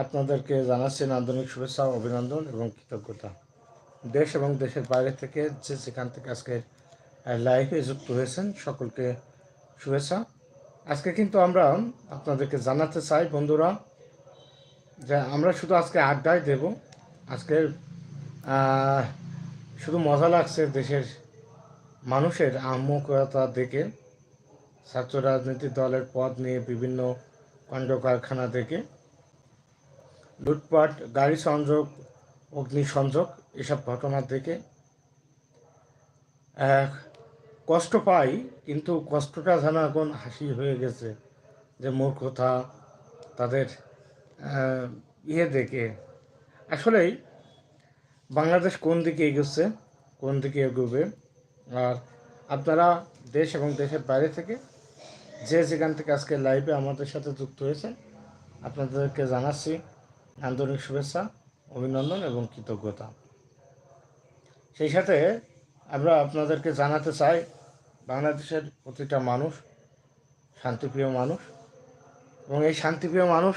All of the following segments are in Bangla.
আপনাদেরকে জানাচ্ছি আন্তরিক শুভেচ্ছা, অভিনন্দন এবং কৃতজ্ঞতা। দেশ এবং দেশের বাইরে থেকে যে যেখান থেকে আজকে লাইভে যুক্ত হয়েছেন, সকলকে শুভেচ্ছা। আজকে কিন্তু আমরা আপনাদেরকে জানাতে চাই, বন্ধুরা, যে আমরা শুধু আজকে আড্ডায় দেব। আজকে শুধু মজা লাগছে দেশের মানুষের আহ্মকতা দেখে, ছাত্র রাজনীতি দলের পদ নিয়ে বিভিন্ন কাণ্ড কারখানা থেকে লুটপাট, গাড়ি সংযোগ, অগ্নিসংযোগ, এসব ঘটনা থেকে কষ্ট পাই, কিন্তু কষ্টটা যেন এখন হাসি হয়ে গেছে যে মূর্খতা তাদের ইয়ে দেখে। আসলেই বাংলাদেশ কোন দিকে এগোচ্ছে, কোন দিকে এগোবে, আর আপনারা দেশ এবং দেশের বাইরে থেকে যে যেখান থেকে আজকে লাইভে আমাদের সাথে যুক্ত হয়েছেন, আপনাদেরকে জানাচ্ছি আন্তরিক শুভেচ্ছা, অভিনন্দন এবং কৃতজ্ঞতা। সেই সাথে আমরা আপনাদেরকে জানাতে চাই, বাংলাদেশের প্রতিটা মানুষ শান্তিপ্রিয় মানুষ এবং এই শান্তিপ্রিয় মানুষ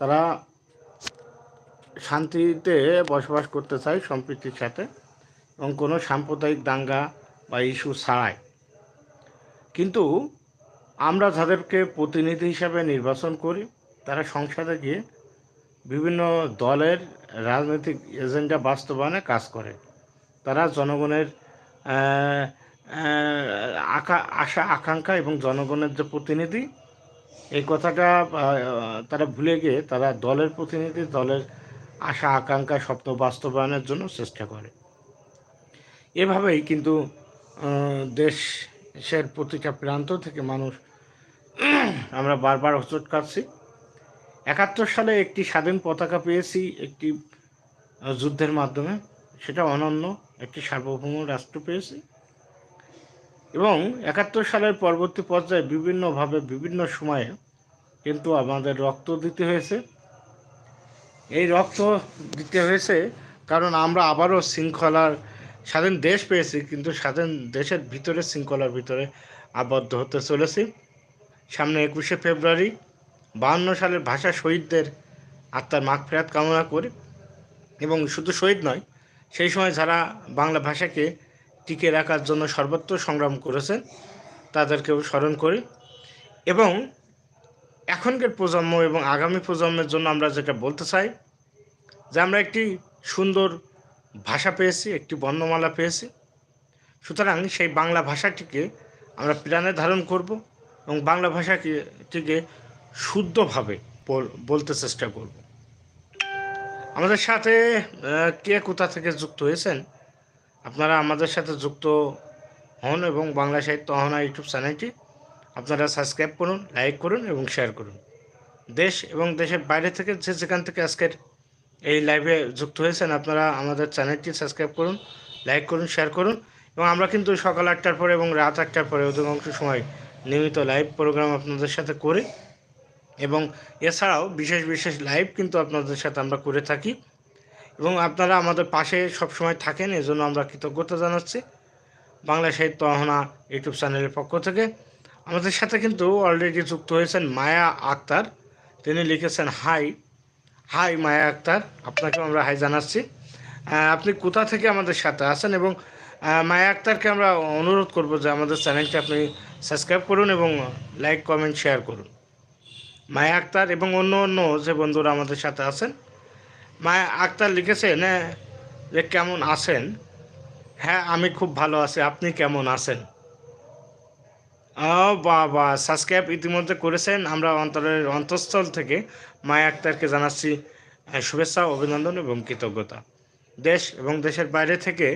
তারা শান্তিতে বসবাস করতে চায় সম্প্রীতির সাথে এবং কোনো সাম্প্রদায়িক দাঙ্গা বা ইস্যু ছাড়াই। কিন্তু আমরা যাদেরকে প্রতিনিধি হিসাবে নির্বাচন করি, তারা সংসদে গিয়ে বিভিন্ন দলের রাজনৈতিক এজেন্ডা বাস্তবায়নে কাজ করে। তারা জনগণের আকা, আশা, আকাঙ্ক্ষা এবং জনগণের যে প্রতিনিধি, এই কথাটা তারা ভুলে গিয়ে তারা দলের প্রতিনিধি, দলের আশা, আকাঙ্ক্ষা স্বপ্ন বাস্তবায়নের জন্য চেষ্টা করে। এভাবেই কিন্তু দেশের প্রতিটা প্রান্ত থেকে মানুষ, আমরা বারবার হোঁচট কাটছি একাত্তর সালে একটি স্বাধীন পতাকা পেয়েছি, একটি যুদ্ধের মাধ্যমে। সেটা অনন্য, একটি সার্বভৌম রাষ্ট্র পেয়েছি। এবং একাত্তর সালের পরবর্তী পর্যায়ে বিভিন্নভাবে, বিভিন্ন সময়ে কিন্তু আমাদের রক্ত দিতে হয়েছে। এই রক্ত দিতে হয়েছে কারণ আমরা আবারও শৃঙ্খলার স্বাধীন দেশ পেয়েছি, কিন্তু স্বাধীন দেশের ভিতরে, শৃঙ্খলার ভিতরে আবদ্ধ হতে চলেছি। সামনে একুশে ফেব্রুয়ারি বাহান্ন সালের ভাষা শহীদদের আত্মার মাগ ফেরাত কামনা করি এবং শুধু শহীদ নয়, সেই সময় যারা বাংলা ভাষাকে টিকে রাখার জন্য সর্বত্র সংগ্রাম করেছেন, তাদেরকেও স্মরণ করি। এবং এখনকার প্রজন্ম এবং আগামী প্রজন্মের জন্য আমরা যেটা বলতে চাই, যে আমরা একটি সুন্দর ভাষা পেয়েছি, একটি বর্ণমালা পেয়েছি। সুতরাং সেই বাংলা ভাষাটিকে আমরা প্রাণে ধারণ করব এবং বাংলা ভাষাকে, টিকে শুদ্ধভাবে বল- বলতে চেষ্টা করব। আমাদের সাথে কে কোথা থেকে যুক্ত হয়েছেন? আপনারা আমাদের সাথে যুক্ত হন এবং বাংলা সাহিত্য অহনা ইউটিউব চ্যানেলটি আপনারা সাবস্ক্রাইব করুন, লাইক করুন এবং শেয়ার করুন। দেশ এবং দেশের বাইরে থেকে যে যেখান থেকে আজকের এই লাইভে যুক্ত হয়েছেন, আপনারা আমাদের চ্যানেলটি সাবস্ক্রাইব করুন, লাইক করুন, শেয়ার করুন এবং আমরা কিন্তু সকাল আটটার পরে এবং রাত আটটার পরে অধিকাংশ সময় নিয়মিত লাইভ প্রোগ্রাম আপনাদের সাথে করি এবং এছাড়াও বিশেষ বিশেষ লাইভ কিন্তু আপনাদের সাথে আমরা করে থাকি। এবং আপনারা আমাদের পাশে সবসময় থাকেন, এজন্য আমরা কৃতজ্ঞতা জানাচ্ছি। বাংলা সাহিত্য অহনা ইউটিউব চ্যানেলের পক্ষ থেকে। আমাদের সাথে কিন্তু অলরেডি যুক্ত হয়েছেন মায়া আক্তার। তিনি লিখেছেন, হাই হাই মায়া আক্তার, আপনাকেও আমরা হাই জানাচ্ছি। আপনি কোথা থেকে আমাদের সাথে আছেন? এবং মায়া আক্তারকে আমরা অনুরোধ করব যে আমাদের চ্যানেলটি আপনি সাবস্ক্রাইব করুন এবং লাইক কমেন্ট শেয়ার করুন। মায়া আক্তার এবং অন্য অন্য যে বন্ধুরা আমাদের সাথে আছেন, মায়া আক্তার লিখেছেন যে কেমন আছেন? হ্যাঁ আমি খুব ভালো আছি, আপনি কেমন আছেন? ও বাবা, সাবস্ক্রাইব ইতিমধ্যে করেছেন, আমরা অন্তরের অন্তঃস্থল থেকে মায়া আক্তারকে জানাচ্ছি শুভেচ্ছা, অভিনন্দন এবং কৃতজ্ঞতা। দেশ এবং দেশের বাইরে থেকে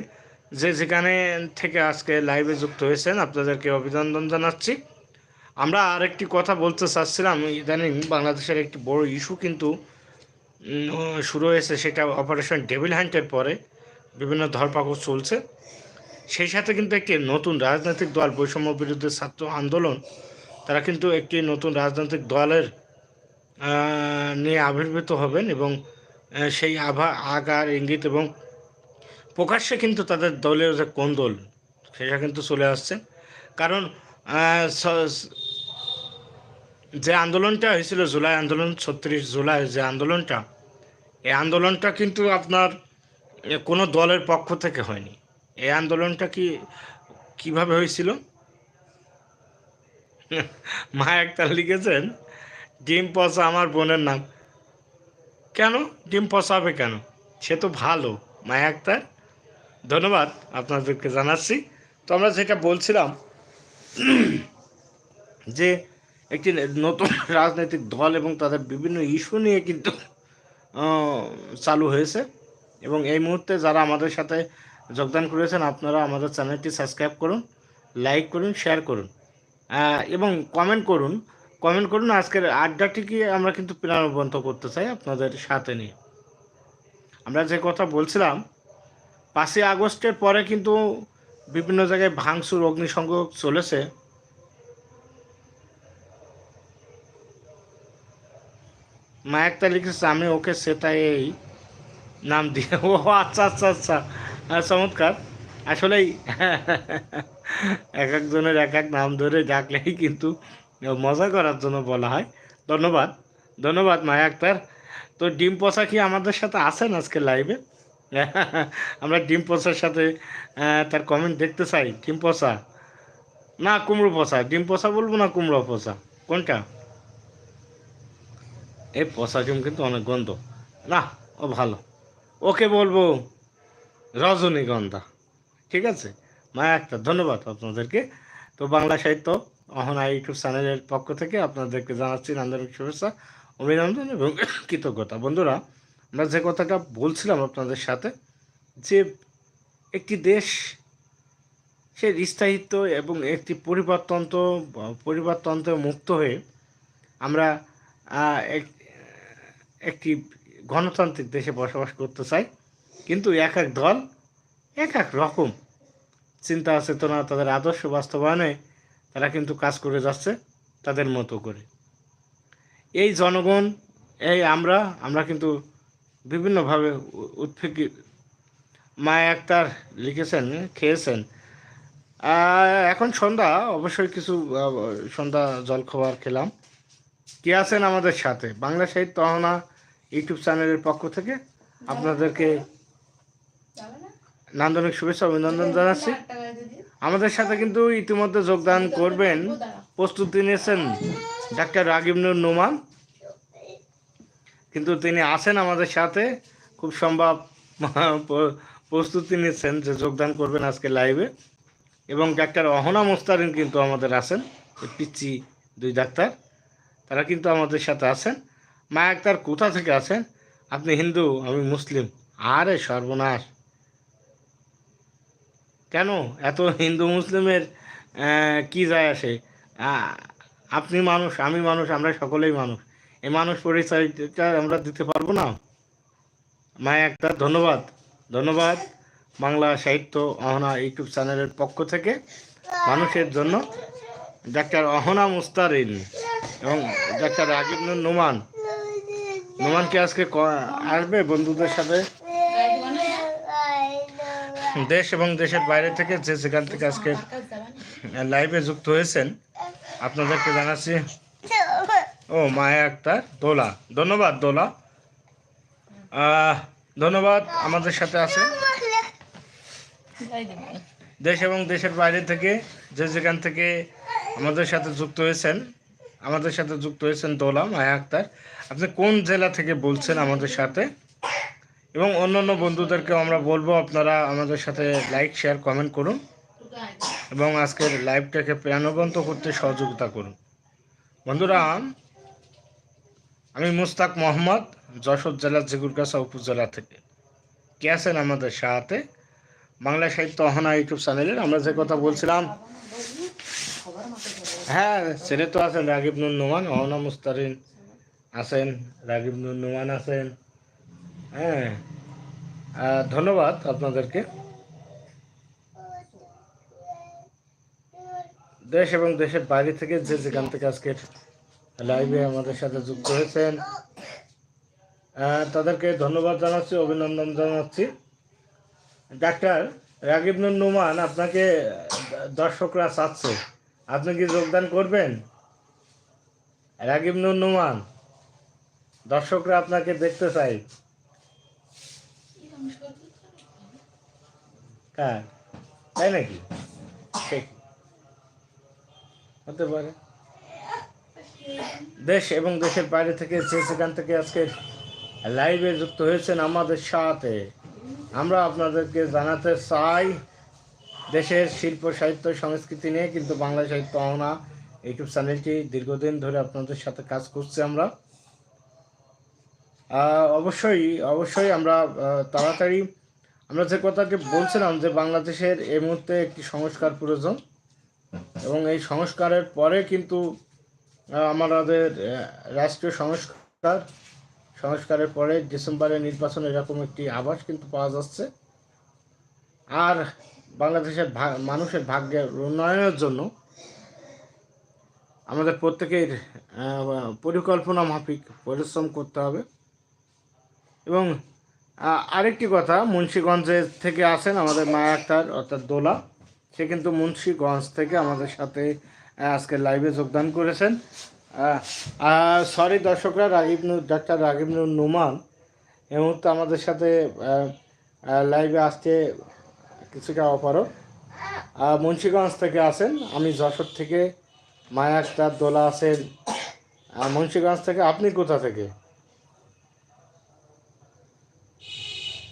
যে যেখানে থেকে আজকে লাইভে যুক্ত হয়েছেন, আপনাদেরকে অভিনন্দন জানাচ্ছি। আমরা আরেকটি কথা বলতে চাচ্ছিলাম, ইদানিং বাংলাদেশের একটি বড় ইস্যু কিন্তু শুরু হয়েছে সেটা অপারেশন ডেভিল হ্যান্টের পরে, বিভিন্ন ধরপাকড় চলছে। সেই সাথে কিন্তু একটি নতুন রাজনৈতিক দল, বৈষম্য বিরুদ্ধে ছাত্র আন্দোলন, তারা কিন্তু একটি নতুন রাজনৈতিক দলের নিয়ে আবির্ভূত হবেন এবং সেই আভা, আগার ইঙ্গিত এবং প্রকাশ্যে কিন্তু তাদের দলের যে কোন্দল, সেটা কিন্তু চলে আসছে। কারণ যে আন্দোলনটা হয়েছিল, জুলাই আন্দোলন, ছত্রিশ জুলাই যে আন্দোলনটা, এই আন্দোলনটা কিন্তু আপনার কোনো দলের পক্ষ থেকে হয়নি। এই আন্দোলনটা কি, কীভাবে হয়েছিল? মা একটা লিখেছেন, ডিম পচা আমার বোনের নাম। কেন? ডিম পচাবে কেন? সে তো ভালো, মায়া আক্তার। ধন্যবাদ আপনাদেরকে জানাচ্ছি। তো আমরা যেটা বলছিলাম, যে একটি নতুন রাজনৈতিক দল এবং তাদের বিভিন্ন ইস্যু নিয়ে কিন্তু চালু হয়েছে। এবং এই মুহূর্তে যারা আমাদের সাথে যোগদান করেছেন, আপনারা আমাদের চ্যানেলটি সাবস্ক্রাইব করুন, লাইক করুন, শেয়ার করুন এবং কমেন্ট করুন। কমেন্ট করুন, আজকের আড্ডাটিকে আমরা কিন্তু প্রাণবন্ত করতে চাই আপনাদের সাথে নিয়ে। আমরা যে কথা বলছিলাম, পাঁচই আগস্টের পরে কিন্তু বিভিন্ন জায়গায় ভাঙচুর, অগ্নিসংযোগ চলেছে। মা একটা লিখেছে, আমি ওকে সেটাই এই নাম দিয়ে ও আচ্ছা আচ্ছা আচ্ছা। চমৎকার। আসলেই এক একজনের এক এক নাম ধরে ডাকলেই কিন্তু মজা করার জন্য বলা হয়। ধন্যবাদ। ধন্যবাদ, মায়া আক্তার। তো ডিম পচা কি আমাদের সাথে আছেন আজকে লাইভে? আমরা ডিম পচার সাথে তার কমেন্ট দেখতে চাই। ডিম পচা? না, কুমড়ো পচা। ডিম পচা বলব না কুমড়ো পচা? কোনটা? এই পচা ডিম কিন্তু অনেক গন্ধ। না, ও ভালো। ওকে বলব রজনীগন্ধা। ঠিক আছে? মায়া একটা ধন্যবাদ আপনাদেরকে। তো বাংলা সাহিত্য অহনা ইউটিউব চ্যানেলের পক্ষ থেকে আপনাদেরকে জানাচ্ছি আন্তরিক শুভেচ্ছা, অভিনন্দন এবং কৃতজ্ঞতা। বন্ধুরা, আমরা যে কথাটা বলছিলাম আপনাদের সাথে, যে একটি দেশ, সে স্থায়িত্ব এবং একটি পরিবারতন্ত্র পরিবারতন্ত্র মুক্ত হয়ে আমরা এক- একটি গণতান্ত্রিক দেশে বসবাস করতে চাই কিন্তু এক এক দল এক এক রকম চিন্তা, চেতনা, তাদের আদর্শ বাস্তবায়নে তারা কিন্তু কাজ করে যাচ্ছে তাদের মতো করে। এই জনগণ, এই আমরা আমরা কিন্তু বিভিন্নভাবে উ- উৎফুল্ল মায়া আক্তার লিখেছেন, খেয়েছেন। এখন সন্ধ্যা, অবশ্যই কিছু সন্ধ্যা জলখাবার খেলাম। কে আছেন আমাদের সাথে? বাংলা সাহিত্য অহনা ইউটিউব চ্যানেলের পক্ষ থেকে আপনাদেরকে নান্দনিক শুভেচ্ছা, অভিনন্দন জানাচ্ছি। আমাদের সাথে কিন্তু ইতিমধ্যে যোগদান করবেন প্রস্তুতি নিয়েছেন ডাক্তার রাগিব নুর নোমান। কিন্তু তিনি আছেন আমাদের সাথে, খুব সম্ভব প্রস্তুতি নিয়েছেন যে যোগদান করবেন আজকে লাইভে। এবং ডাক্তার অহনা মোস্তারিন কিন্তু আমাদের আছেন পিচ্ছি দুই ডাক্তার। তারা কিন্তু আমাদের সাথে আছেন। মা আক্তার কোথা থেকে আছেন? আপনি হিন্দু, আমি মুসলিম। আরে সর্বনাশ। কেন? এত হিন্দু মুসলিমের কি যায় আসে? আপনি মানুষ, আমি মানুষ, আমরা সকলেই মানুষ। এই মানুষ পরিচয়টা আমরা দিতে পারব না। মায়া একটা ধন্যবাদ। ধন্যবাদ বাংলা সাহিত্য অহনা ইউটিউব চ্যানেলের পক্ষ থেকে। মানুষের জন্য ডাক্তার অহনা মুস্তারিন। এবং ডাক্তার নুর নোমান। নোমান কি আজকে আসবে বন্ধুদের সাথে? দেশ এবং দেশের বাইরে থেকে যে যেখান থেকে আজকে লাইভে যুক্ত হয়েছেন, আপনাদেরকে জানাচ্ছি, ও, মায়া একটা দোলা। ধন্যবাদ দোলা। ধন্যবাদ আমাদের সাথে আছে। দেশ এবং দেশের বাইরে থেকে যে যেখান থেকে আমাদের সাথে যুক্ত হয়েছেন আমাদের সাথে যুক্ত হয়েছেন দোলা মায়া আক্তার। আপনি কোন জেলা থেকে বলছেন আমাদের সাথে? এবং অন্যান্য বন্ধুদেরকেও আমরা বলব, আপনারা আমাদের সাথে লাইক শেয়ার কমেন্ট করুন। এবং আজকের লাইভটাকে প্রাণবন্ত করতে সহযোগিতা করুন। বন্ধুরা, আমি মুস্তাক মোহাম্মদ, যশোর জেলার জিগুরগাছা উপজেলা থেকে। কে আছেন আমাদের সাথে? বাংলা সাহিত্য অহনা ইউটিউব চ্যানেলের, আমরা যে কথা বলছিলাম হ্যাঁ ছেলে তো আছেন, রাগিব নুর নোমান, অহনা মুস্তারিন আছেন, রাগিব নুর আছেন। হ্যাঁ ধন্যবাদ আপনাদেরকে। দেশ এবং দেশের বাইরে থেকে যে যেখান থেকে আজকের লাইভে আমাদের সাথে যুক্ত হয়েছেন তাদেরকে ধন্যবাদ জানাচ্ছি, অভিনন্দন জানাচ্ছি। ডাক্তার, রাগিব নুর নোমান আপনাকে দর্শকরা চাচ্ছে। আপনি কি যোগদান করবেন? রাগিব নুমান দর্শকরা আপনাকে দেখতে চাই। কার তাই নাকি? হতে পারে। দেশ এবং দেশের বাইরে থেকে যে সেখান থেকে আজকে লাইভে যুক্ত হয়েছেন আমাদের সাথে, আমরা আপনাদেরকে জানাতে চাই দেশের শিল্প, সাহিত্য, সংস্কৃতি নিয়ে কিন্তু বাংলা সাহিত্য অহনা ইউটিউব চ্যানেলটি দীর্ঘদিন ধরে আপনাদের সাথে কাজ করছি আমরা। অবশ্যই অবশ্যই আমরা তাড়াতাড়ি আমরা যে কথাটি বলছিলাম যে বাংলাদেশের এই মুহূর্তে একটি সংস্কার প্রয়োজন এবং এই সংস্কারের পরে কিন্তু আমাদের রাষ্ট্রীয় সংস্কার, সংস্কারের পরে ডিসেম্বরে নির্বাচন এরকম একটি আভাস কিন্তু পাওয়া যাচ্ছে। আর বাংলাদেশের মানুষের ভাগ্যের উন্নয়নের জন্য আমাদের প্রত্যেকের পরিকল্পনা মাফিক পরিশ্রম করতে হবে। এবং আরেকটি কথা মুন্সীগঞ্জের থেকে আসেন আমাদের মায়া আক্তার অর্থাৎ দোলা। সে কিন্তু মুন্সীগঞ্জ থেকে আমাদের সাথে আজকে লাইভে যোগদান করেছেন। সরি দর্শকরা, রাগিব ডাক্তার রাগিব নুমান এই মুহূর্তে আমাদের সাথে লাইভে আসতে কিছুটা অপারক মুন্সীগঞ্জ থেকে আসেন। আমি যশোর থেকে মায়া আক্তার দোলা আহ, মুন্সীগঞ্জ থেকে আপনি কোথা থেকে?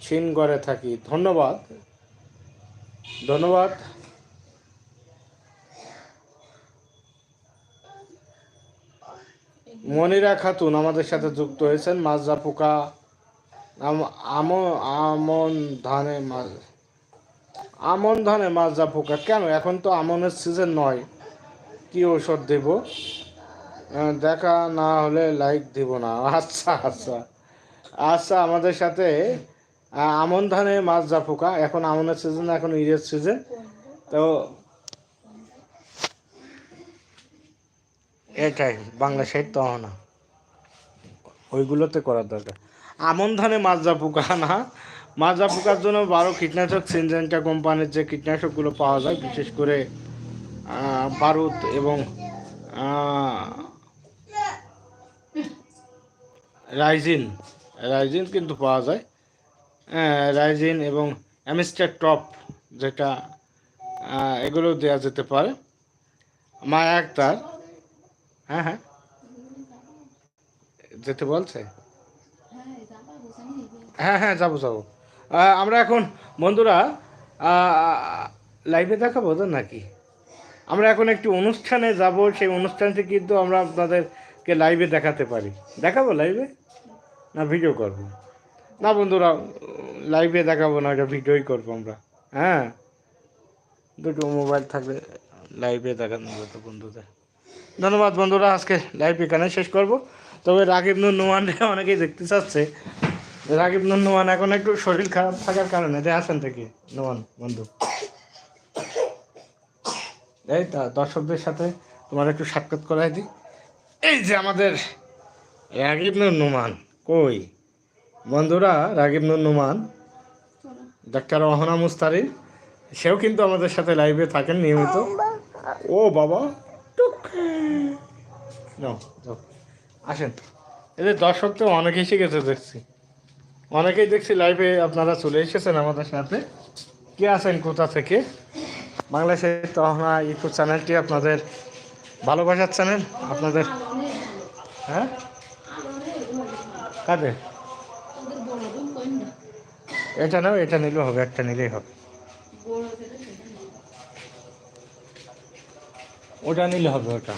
ছিনগড়ে থাকি। ধন্যবাদ। ধন্যবাদ। মনিরা খাতুন আমাদের সাথে যুক্ত হয়েছেন। মাজরা পোকা আম- আমন আমন ধানে মাছ আমন ধানে মাজরা পোকা। কেন? এখন তো আমনের সিজন নয়। কি ঔষধ দেব? দেখা না হলে লাইক দিব না। আচ্ছা আচ্ছা। আচ্ছা আমাদের সাথে আমন ধানে যা পোকা, এখন আমনের সিজন এখন ইরের সিজন তো এটাই, বাংলা সাহিত্য না ওইগুলোতে করার দরকার। আমন ধানে মাজা পোকা না মাজা পোকার জন্য বারো কীটনাশক সিনজেন্টা কোম্পানির যে কীটনাশকগুলো পাওয়া যায় বিশেষ করে বারুদ এবং রাইজিন রাইজিন কিন্তু পাওয়া যায়। হ্যাঁ, রাইজিন এবং অ্যামিস্টার টপ যেটা এগুলো দেওয়া যেতে পারে। মায়া আক্তার হ্যাঁ হ্যাঁ। যেতে বলছে? হ্যাঁ হ্যাঁ যাব যাব। আমরা এখন, বন্ধুরা লাইভে দেখাবো তো নাকি? আমরা এখন একটি অনুষ্ঠানে যাব, সেই অনুষ্ঠানটি কিন্তু আমরা আপনাদেরকে লাইভে দেখাতে পারি। দেখাবো লাইভে না ভিডিও করব? না, বন্ধুরা লাইভে দেখাবো না এটা ভিডিওই করব আমরা। হ্যাঁ? দুটো মোবাইল থাকলে লাইভে দেখানো যেত বন্ধুদের। ধন্যবাদ বন্ধুরা, আজকে লাইভ এখানে শেষ করব। তবে রাকিব নুর নোমান অনেকেই দেখতে চাচ্ছে। রাকিব নোমান এখন একটু শরীর খারাপ থাকার কারণে। রে আসেন থেকে নোমান বন্ধু। এই তা, দর্শকদের সাথে তোমার একটু সাক্ষাৎ করাই দিই। এই যে আমাদের নুর নোমান কই? বন্ধুরা নুর নোমান ডাক্তার অহনা মুস্তারিন সেও কিন্তু আমাদের সাথে লাইভে থাকেন নিয়মিত। ও বাবা আসেন। এদের দর্শক তো অনেক এসে গেছে দেখছি। অনেকেই দেখছি লাইভে আপনারা চলে এসেছেন আমাদের সাথে। কে আছেন কোথা থেকে? বাংলাদেশের তহনা ইউটিউব চ্যানেলটি আপনাদের ভালোবাসার চ্যানেল? আপনাদের হ্যাঁ? কাদের? এটা নাও, এটা নিলেও হবে, একটা নিলেই হবে। ওটা নিলে হবে ওটা।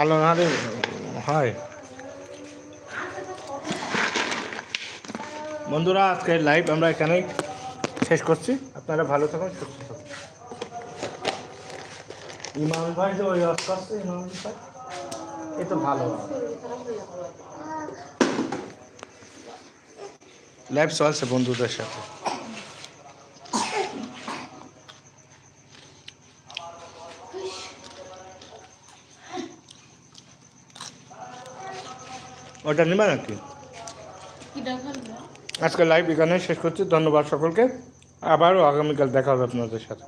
আলো না রে হয় বন্ধুরা আজকে লাইভ আমরা এখানেই শেষ করছি। আপনারা ভালো থাকুন, সুস্থ থাকুন। ইমাম ভাই যে ওই ইমাম ভাই? এ তো ভালো। লাইভ চলছে বন্ধুদের সাথে। ওটা আর কি আজকে লাইভ এখানে শেষ করছি। ধন্যবাদ সকলকে। আবারও আগামীকাল দেখা হবে আপনাদের সাথে।